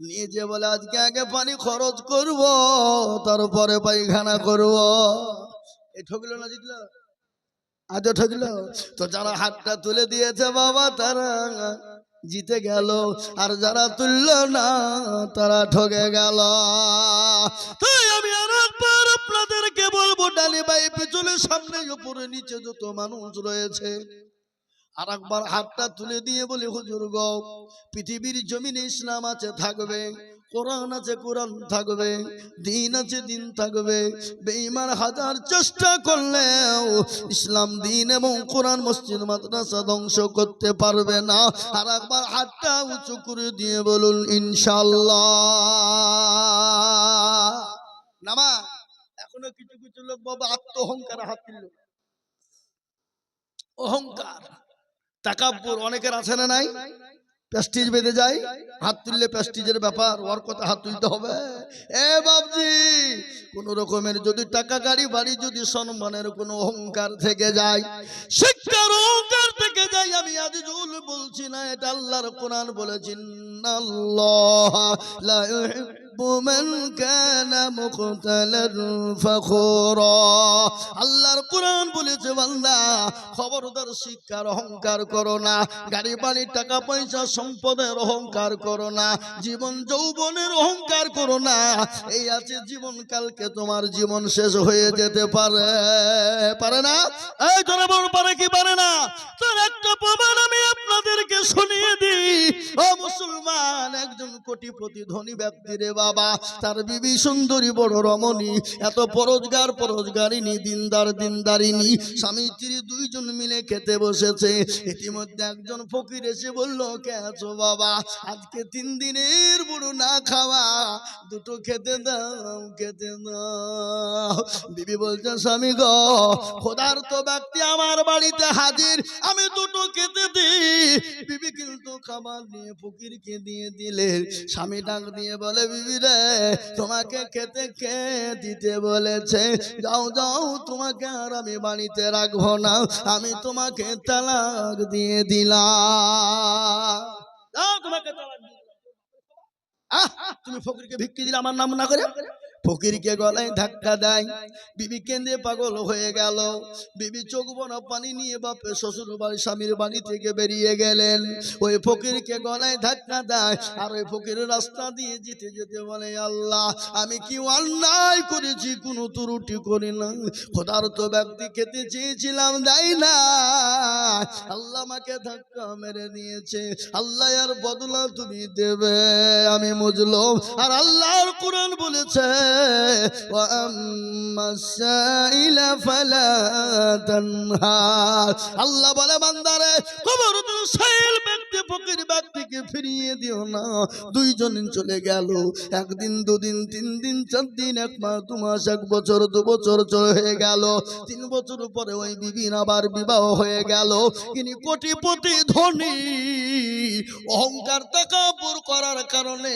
নিজে বলে, আজকে আগে পানি খরচ করব, তারপরে পায়খানা করব। এই ঠকলো না জিতলো? আজও ঠকলো? তো যারা হাতটা তুলে দিয়েছে বাবা, তারা জিতে গেল। আর যারা তুলল না, তারা ঠকে গেল। তাই আমি আর একবার আপনাদেরকে বলব ডালি বাই পিছনে সামনে, উপরে নিচে যত মানুষ রয়েছে আর একবার হাতটা তুলে দিয়ে বলি, হুজুর গো, পৃথিবীর জমিনে ইসলাম আছে, থাকবে, কোরআন আছে, কোরআন থাকবে, দিন আছে, দিন থাকবে। বেঈমান হাজার চেষ্টা করলেও ইসলাম, দিন এবং কোরআন মসজিদ, মাদ্রাসা ধ্বংস করতে পারবে না। আর একবার হাতটা উঁচু করে দিয়ে বলুন, ইনশাল্লাহ। নামা এখনও কিছু কিছু লোক বাবা আত্ম অহংকার হাত অহংকার। তাকাব্বুর অনেকের আছে না নাই? প্যাস্টিজ বেঁধে যায়, হাত তুললে প্যাস্টিজের ব্যাপার, ওর কথা হাত তুলতে হবে। এ বাবজি কোন রকমের যদি টাকা গাড়ি বাড়ি যদি সম্মানের কোনো অহংকার থেকে যায়, শিক্ষার অহংকার থেকে যায়, আমি আজিজুল বলছি না, এটা আল্লাহর কোরআন বলেছেন আল্লাহ লা মান কানা মুখতালান ফখুরা। আল্লাহর কোরআন বলেছে, বান্দা, খবরদার শিক্ষার অহংকার করো না, গাড়ি বাড়ি টাকা পয়সা সম্পদের অহংকার করো না, জীবন যৌবনের অহংকার করো না এই আছে জীবন কালকে, তোমার জীবন শেষ হয়ে যেতে পারে। পারে না? এই তোরা বড় পারে কি পারে না? তার একটা প্রমাণ আমি আপনাদেরকে শুনিয়ে দিই। ও মুসলমান, একজন কোটিপতি ধনী ব্যক্তি রে বাবা, তার বিবি সুন্দরী, বড় রমণী, এত পরোজগার, পরোজগারিনী, দিনদার, দিনদারিনী। স্বামী, স্ত্রী দুইজন মিলে খেতে বসেছে। ইতিমধ্যে একজন ফকির এসে বলল, কে আছো বাবা? আজকে তিন দিনের বুড়ো না খাওয়া, দুটো খেতে দাও খেতে দাও। বিবি বলছে, স্বামী গো খোদার তো ব্যক্তি আমার বাড়িতে হাজির, আমি দুটো খেতে দিই। বিবি কিন্তু খাবার নিয়ে ফকিরকে দিয়ে দিলে। স্বামী ডাক দিয়ে বলে, বিবি রে, তোমাকে খেতে কে দিতে বলেছে? যাও যাও, তোমাকে আর আমি বাড়িতে রাখব না, আমি তোমাকে তালাক দিয়ে দিলাম। তোমাকে তালাক। আহ, তুমি ফকিরকে ভিক্ষি দিলে আমার নাম না করে? ফকিরকে গলায় ধাক্কা দেয়। বিবি কেন্দ্রে পাগল হয়ে গেল। বিবি চোখ বনা পানি নিয়ে বাপে শ্বশুর বাড়ি স্বামীর বাড়ি থেকে বেরিয়ে গেলেন। ওই ফকিরকে গলায় ধাক্কা দেয় আর ওই ফকিরের রাস্তা দিয়ে যেতে যেতে বলে, আল্লাহ, আমি কি অন্যায় করেছি? কোনো ত্রুটি করি না। খোদার ব্যক্তি খেতে চেয়েছিলাম, দেয় না। আল্লাহ আমাকে ধাক্কা মেরে দিয়েছে। আল্লাহ আর বদলা তুমি দেবে, আমি বুঝলাম আর আল্লাহর কোরআন বলেছে وأما السائل فلا تنهار الله بلا بندر قبر السائل بك ফকির ব্যক্তিকে ফিরিয়ে দিও না। দুইজন চলে গেল। একদিন, দুদিন, তিন দিন, চার দিন, এক মাস, দু মাস, এক বছর, দু বছর হয়ে গেল। তিন বছর পরে ওই বিবিন আবার বিবাহ হয়ে গেল। তিনি কোটিপতি ধনী। অহংকার তাকাপুর করার কারণে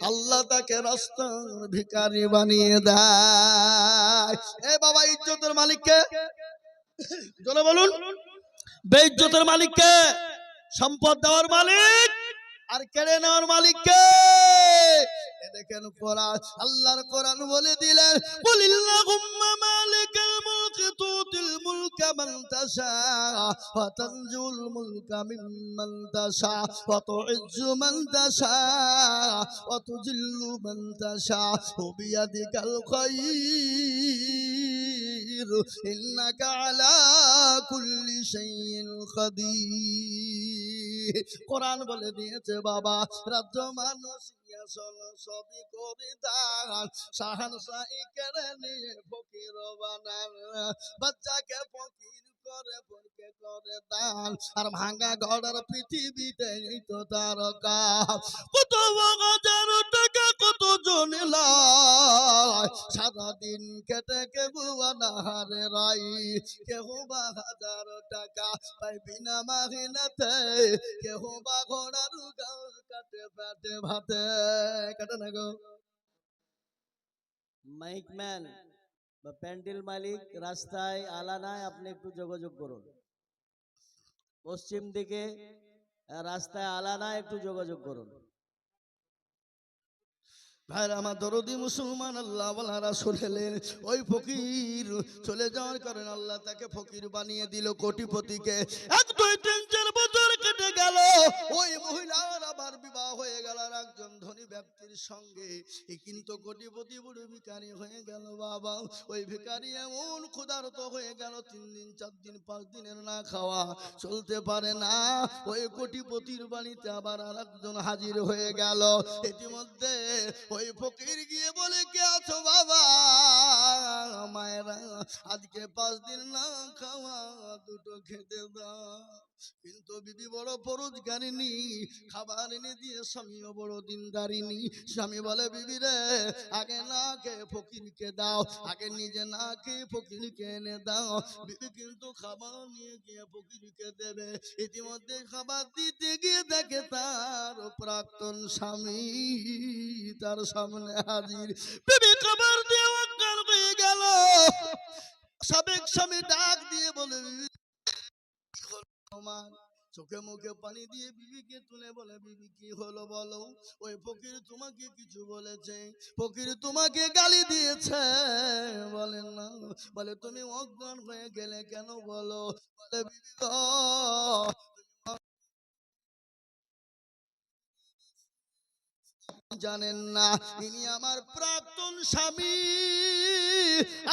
আল্লাহ তাকে রাস্তার ভিকারি বানিয়ে দেয়। এ বাবা, ইজ্জতের মালিককে? জলে বলুন। বেইজ্জতের মালিককে? সম্পদ দেওয়ার মালিক আর কেড়ে নেওয়ার মালিককে এ দেখেন কোরআন আল্লাহর কোরআন বলে দিলেন বলিল্লাহুম্মা মালিকাল মুলকি তুতিল মুলকা মান তাশা, ওয়া তানজুল মুলকা মিম্মান তাশা, ওয়া তুইজ্জু মান তাশা, ওয়া তুজিল্লু মান তাশা বিয়াদিকাল খায়র ইন্নাকা আলা কুল্লি শাইইন কাদির কোরআন বলে দিয়েছে বাবা, রাজ্য মানুষ সিংহাসন নিয়ে করে আর ভাঙা ঘরের পৃথিবীতে এই তো তার কত হাজার টাকা, কত জন সারাদিন খেটে কেউ আনাহারে রাই। কেউ বা হাজার টাকা পাই বিনা মাহিনাতে। কেউ বা ঘোড়ার গাল কাটে পেটে ভাতে। কাটে না গো। মাইক ম্যান, বা প্যান্ডেল মালিক, রাস্তায় আলানায় আপনি একটু যোগাযোগ করুন। পশ্চিম দিকে, রাস্তায় আলানায় একটু যোগাযোগ করুন। ভাইরা, আমার দরদি মুসলমান, আল্লাহ বলারা শুনলেন, ওই ফকির চলে যাওয়ার কারণে আল্লাহ তাকে ফকির বানিয়ে দিল কোটিপতিকে। এক, দুই, তিন, চার বছর কেটে গেল, ওই মহিলার আবার বিবাহ হয়ে গেল একজন ধনী ব্যক্তির সঙ্গে। কিন্তু কোটিপতি বুড়ো ভিকারি হয়ে গেল বাবা। ওই ভিকারি এমন ক্ষুধারত হয়ে গেল, তিন দিন, চার দিন, পাঁচ দিনের না খাওয়া চলতে পারে না। ওই কোটিপতির বাড়িতে আবার আর একজন হাজির হয়ে গেল। ইতিমধ্যে ওই ফকির গিয়ে বলে, কে আছো বাবা? মায়েরা, আজকে পাঁচ দিন না খাওয়া, দুটো খেতে দাও। কিন্তু বিবি বড় পরোজগারিনী খাবার এনে দিয়ে স্বামীও বড় দিনদারিনী স্বামী বলে, বিবি রে, আগে না খেয়ে ফকিরকে দাও, আগে নিজে না খেয়ে ফকিরকে এনে দাও। বিবি কিন্তু খাবার নিয়ে গিয়ে ফকিরকে দেবে। ইতিমধ্যে খাবার দিতে গিয়ে দেখে তার প্রাক্তন স্বামী, তার সামনে হাজির। বিবি খাবার দিয়ে অজ্ঞান হয়ে গেল। সাবেক স্বামী ডাক দিয়ে বলে চোখে মুখে পানি দিয়ে বিবিকে তুলে বলে, বিবি, কি হলো বলো? ওই ফকির তোমাকে কিছু বলেছে। ফকির তোমাকে গালি দিয়েছে। বলে, না। বলে, তুমি অজ্ঞান হয়ে গেলে কেন বলো? বলে, বিবি জানেন না, ইনি আমার প্রাক্তন স্বামী।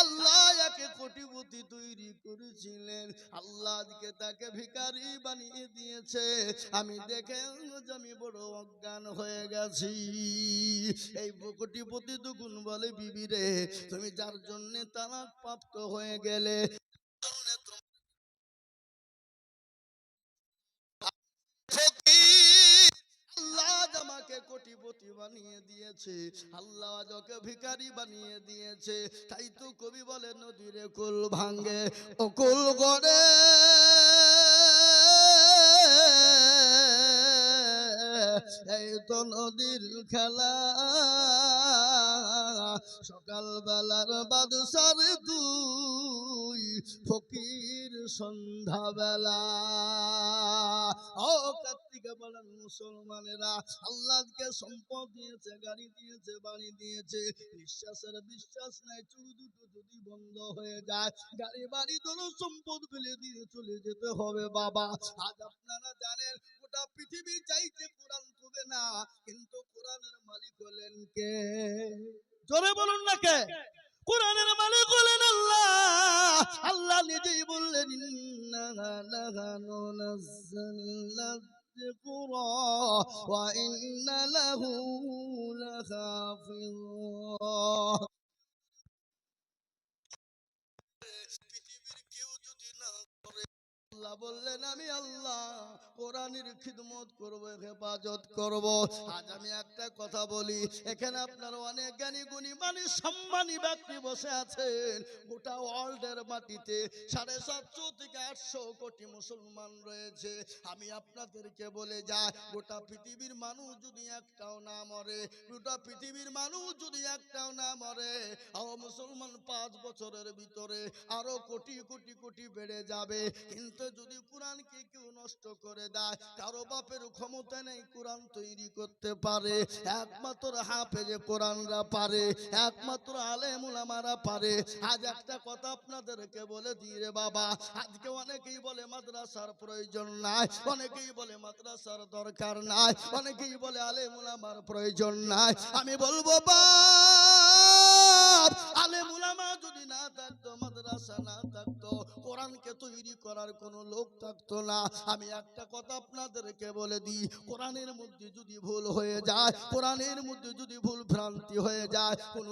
আল্লাহ একে কোটিপতি তৈরি করেছিলেন। আল্লাহ আজকে তাকে ভিখারি বানিয়ে দিয়েছে। আমি দেখে আমি বড় অজ্ঞান হয়ে গেছি। এই কোটিপতি দুগুণ বলে, বিবি রে, তুমি যার জন্য তালাক প্রাপ্ত হয়ে গেলে আল্লাহ আমাকে কোটিপতি বানিয়ে দিয়েছে, আল্লাহ আজ ভিখারি বানিয়ে দিয়েছে, তাই তো কবি বলে, নদীরে কুল ভাঙ্গে ও কুল গড়ে। এই তো নদীর খেলা। সকাল বেলার বাদশার তুই ফকির সন্ধ্যা বেলা ও কার্তিকে বলেন, মুসলমানেরা আল্লাহকে সম্পদ দিয়েছে, গাড়ি দিয়েছে, বাড়ি দিয়েছে। নিঃশ্বাসের বিশ্বাস নাই, চুল দুটো যদি বন্ধ হয়ে যায়, গাড়ি, বাড়ি, ধরো সম্পদ ফেলে দিয়ে চলে যেতে হবে বাবা। আজ আপনারা জানেন, গোটা পৃথিবী চাইছে কোরআন তবে না, কিন্তু কোরআনের মালিক হলেন কে? জোরে বলুন না কে কোরআনের মালিক হলেন আল্লাহ আল্লাহ নিজেই বললেন ইন্না লাহানু নাযালনা الذكرى وإن له لحافظون বললেন, আমি আল্লাহ কোরআনের খিদমত করব, হেফাজত করব। আজ আমি একটা কথা বলি, এখানে আপনার অনেক জ্ঞানী গুণী মানে সম্মানী ব্যক্তি বসে আছেন। গোটা ওয়ার্ল্ডের মাটিতে সাড়ে সাতশো থেকে আটশো কোটি মুসলমান রয়েছে। আমি আপনাদেরকে বলে যাই, গোটা পৃথিবীর মানুষ যদি একটাও না মরে, গোটা পৃথিবীর মানুষ যদি একটাও না মরে, ও মুসলমান পাঁচ বছরের ভিতরে আরও কোটি কোটি কোটি বেড়ে যাবে। কিন্তু যদি কোরআনকে কেউ নষ্ট করে দেয়, কারও বাপের ক্ষমতা নেই কোরআন তৈরি করতে পারে। একমাত্র হাফেজে কোরআনরা পারে, একমাত্র আলেমুলামারা পারে। আজ একটা কথা আপনাদেরকে বলে দিই রে বাবা, আজকে অনেকেই বলে মাদ্রাসার প্রয়োজন নাই, অনেকেই বলে মাদ্রাসার দরকার নাই, অনেকেই বলে আলেমুলামার প্রয়োজন নাই। আমি বলব, বাপ, আলেমুলামা যদি না থাকতো, মাদ্রাসা না থাকতো কোরআনকে তৈরি করার কোনো লোক থাকতো না। আমি একটা কথা আপনাদেরকে বলে দিই, কোরআনের মধ্যে যদি ভুল হয়ে যায়, কোরআনের মধ্যে যদি ভুল ভ্রান্তি হয়ে যায়, কোনো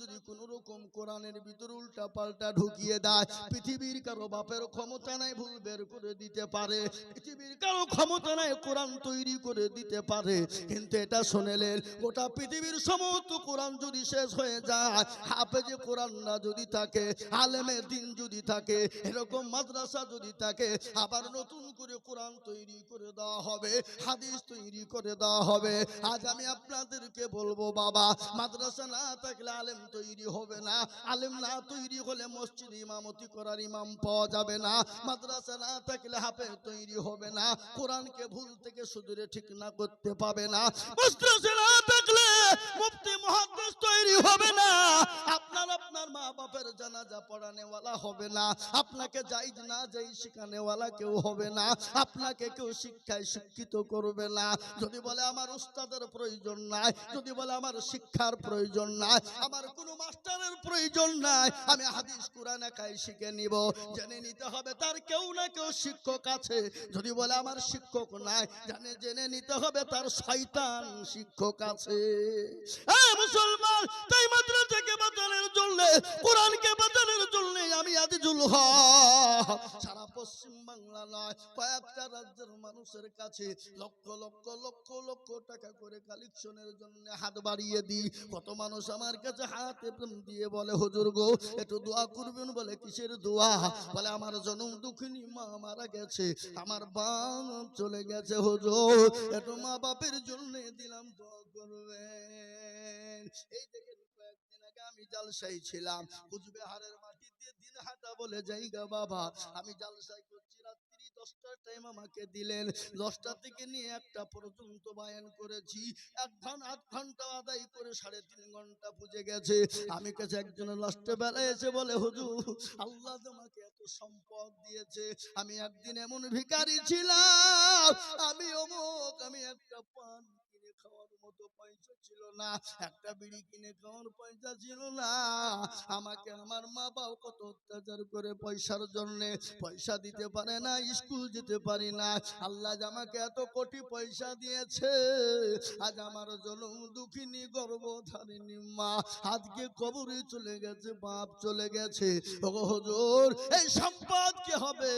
যদি কোনো রকম কোরআনের ভিতর উল্টা পাল্টা ঢুকিয়ে দেয়, পৃথিবীর কারও বাপের ক্ষমতা নাই ভুল বের করে দিতে পারে, পৃথিবীর কারও ক্ষমতা নাই কোরআন তৈরি করে দিতে পারে, কিন্তু এটা শুনেলেন গোটা পৃথিবীর সমস্ত কোরআন যদি শেষ হয়ে যায়, হাফেজে কোরআন না যদি থাকে, আলেমে দিন যদি থাকে এরকম মাদ্রাসা যদি থাকে, আবার নতুন করে কোরআন তৈরি করে দেওয়া হবে, হাদিস তৈরি করে দেওয়া হবে। আজ আমি আপনাদেরকে বলব, বাবা, মাদ্রাসা না থাকলে আলেম তৈরি হবে না। আলেম না তৈরি হলে মসজিদ ইমামতি করার ইমাম পাওয়া যাবে না। মাদ্রাসা না থাকলে হাফে তৈরি হবে না। কোরআনকে ভুল থেকে সুদূরে ঠিক না করতে পাবে না। মাদ্রাসা না থাকলে মুফতি ওয়ালা হবে না। আপনাকে জাইজ না যাই শিখানে ওয়ালা কেউ হবে না। আপনাকে কেউ শিক্ষায় শিক্ষিত করবে না। যদি বলে আমার উস্তাদের প্রয়োজন নাই, যদি বলে আমার শিক্ষার প্রয়োজন নাই, আমার কোনো মাস্টারের প্রয়োজন নাই, আমি হাদিস, কোরআন একাই শিখে নিব। জেনে নিতে হবে তার কেউ না কেউ শিক্ষক আছে। যদি বলে আমার শিক্ষক নাই, জানে জেনে নিতে হবে তার শয়তান শিক্ষক আছে। মুসলমান, তাই মাদ্রাসাকে বাঁচানোর জন্য, কোরআনকে বাঁচানোর জন্য আমি আজিজুল হক। সারা পশ্চিম বাংলা নয়, কয়েকটা রাজ্যের মানুষের কাছে লক্ষ লক্ষ লক্ষ লক্ষ টাকা করে কালেকশনের জন্য হাত বাড়িয়ে দিই। কত মানুষ আমার কাছে হাত দিয়ে বলে, হুজুর গো, একটু দোয়া করবেন বলে কিসের দোয়া? বলে, আমার জনম দুঃখিনী, মা মারা গেছে, আমার বাম চলে গেছে, হুজুর। একটু মা বাপের জন্য দিলাম দোয়া করবেন। এই দেখেন আমি জালসাই ছিলাম। কুচবিহারের মাটিতে দিন হাটা বলে জায়গা বাবা। আমি জালসাই করছি রাত্রি দশটার টাইম আমাকে দিলেন। দশটা থেকে নিয়ে একটা পর্যন্ত করেছি। এক ঘণ্টা আধ ঘণ্টা আদায় করে সাড়ে তিন ঘণ্টা পুজে গেছে। আমি কাছে একজনের লাস্টে বেলা এসে বলে, হুজুর, আল্লাহ তোমাকে এত সম্পদ দিয়েছে। আমি একদিন এমন ভিখারি ছিলাম। আমি অমুক, আমি একটা পান খাওয়ার মতো পয়সা ছিল না, একটা বিড়ি কিনে খাওয়ার পয়সা ছিল না। আমাকে আমার মা বাবা কত অত্যাচার করে পয়সার জন্য পয়সা দিতে পারে না, স্কুল যেতে পারি না। আল্লাহ আমাকে এত কোটি পয়সা দিয়েছে, আজ আমার দুঃখিনী মা। আজকে কবরে চলে গেছে, বাপ চলে গেছে। এই সম্পদ কি হবে?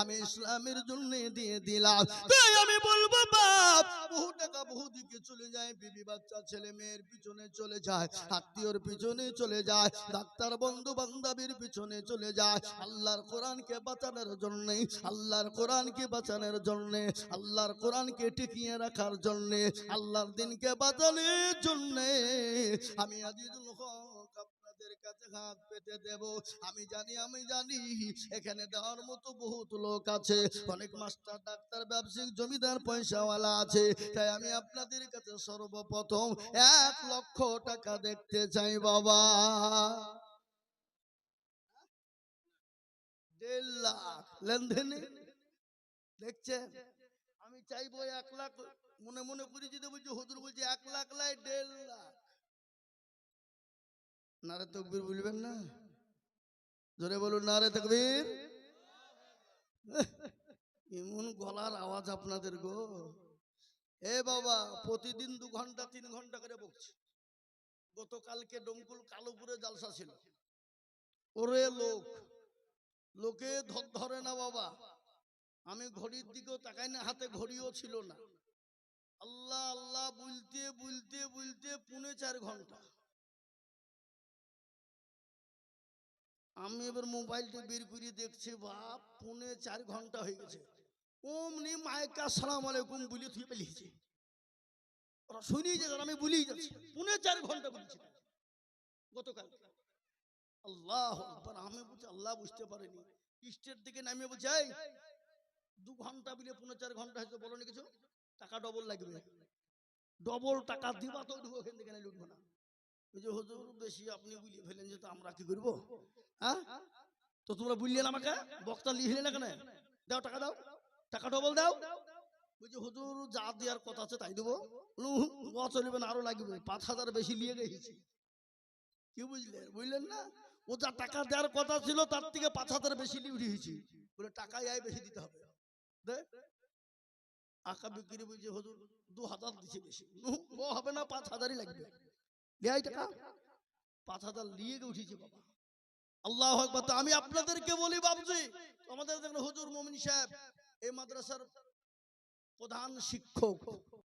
আমি ইসলামের জন্য দিয়ে দিলাম। তাই আমি বলব, বাপ, বহু টাকা, বহু দিকে চলে যায়, বিবি বাচ্চা, ছেলে মেয়ের পিছনে চলে যায়, আত্মীয়র পিছনে চলে যায়, ডাক্তার বন্ধু বান্ধবীর পিছনে চলে যায়। আল্লাহর কোরআনকে বাঁচানোর জন্যে, আল্লাহর কোরআনকে বাঁচানোর জন্যে, আল্লাহর কোরআনকে টিকিয়ে রাখার জন্যে, আল্লাহর দিনকে বাঁচানোর জন্যে আমি আজিজুল হক কাছে হাত পেতে দেব। আমি জানি আমি জানি, এখানে দেওয়ার মতো বহুত লোক আছে। অনেক মাস্টার, ডাক্তার, ব্যবসায়িক, জমিদার, পয়সাওয়ালা আছে। তাই আমি আপনাদের কাছে সর্বপ্রথম এক লক্ষ টাকা দেখতে চাই, বাবা। লাখ আমি চাইব এক লাখ, মনে মনে করি যদি বলছি, হুজুর বলছি, এক লাখ লাই দেড় লাখ। নারে তকবীর বলবেন না? জোরে বলুন, নারে তকবীর। এমন গলার আওয়াজ আপনাদের গো। এ বাবা, প্রতিদিন দু ঘণ্টা, তিন ঘণ্টা করে বকছি। গতকালকে ডমকুল কালোপুরে জালসা ছিল। ওরে লোক, লোকে ধর, ধরে না বাবা। আমি ঘড়ির দিকেও তাকাই না, হাতে ঘড়িও ছিল না। আল্লাহ আল্লাহ, বুলতে বুলতে বুলতে পুনে চার ঘণ্টা। আমি এবার মোবাইলটা বের করে দেখছি, বাপ পুনে চার ঘণ্টা হয়ে গেছে। অমনি মায়কা সালাম আলাইকুম বলে তুই পেলিয়েছে ওরা শুনি যে আমি বলেই যাচ্ছি পুনে চার ঘণ্টা বলছি গতকাল। আল্লাহ আকবার, আমি বলছি আল্লাহ বুঝতে পারিনি। স্টেট থেকে নামিয়ে এই, দু ঘণ্টা বিলে পুনে চার ঘণ্টা হয়েছে বলো কিছু? টাকা ডবল লাগবে। ডবল টাকা দিবা তো ওখান থেকে উঠবো না। ওই যে হুজুর, বেশি আপনি বুলিয়ে ফেলেন যে আমরা কি করব? হ্যাঁ? তো তোমরা বুঝলেন আমাকে। বক্তা লিখলে না কেন? দাও টাকা দাও। টাকা ডবল দাও। ওই যে হুজুর, যা দেওয়ার কথা আছে তাই দেবো। চলবে না, আরও লাগবে। পাঁচ হাজার বেশি নিয়ে গেছি। কি বুঝলেন? বুঝলেন না? ও যা টাকা দেওয়ার কথা ছিল, তার থেকে পাঁচ হাজার বেশি নিয়ে উঠিয়েছি বলে, টাকাই আয় বেশি দিতে হবে। আঁকা বিক্রি বুঝছে হুজুর, দু হাজার দিছে বেশি। হবে না, পাঁচ হাজারই লাগবে। পাঁচ হাজার বাবা। আল্লাহ আমি আপনাদেরকে বলি বাবজি, আমাদের হুজুর মোমিন সাহেব, এই মাদ্রাসার প্রধান শিক্ষক।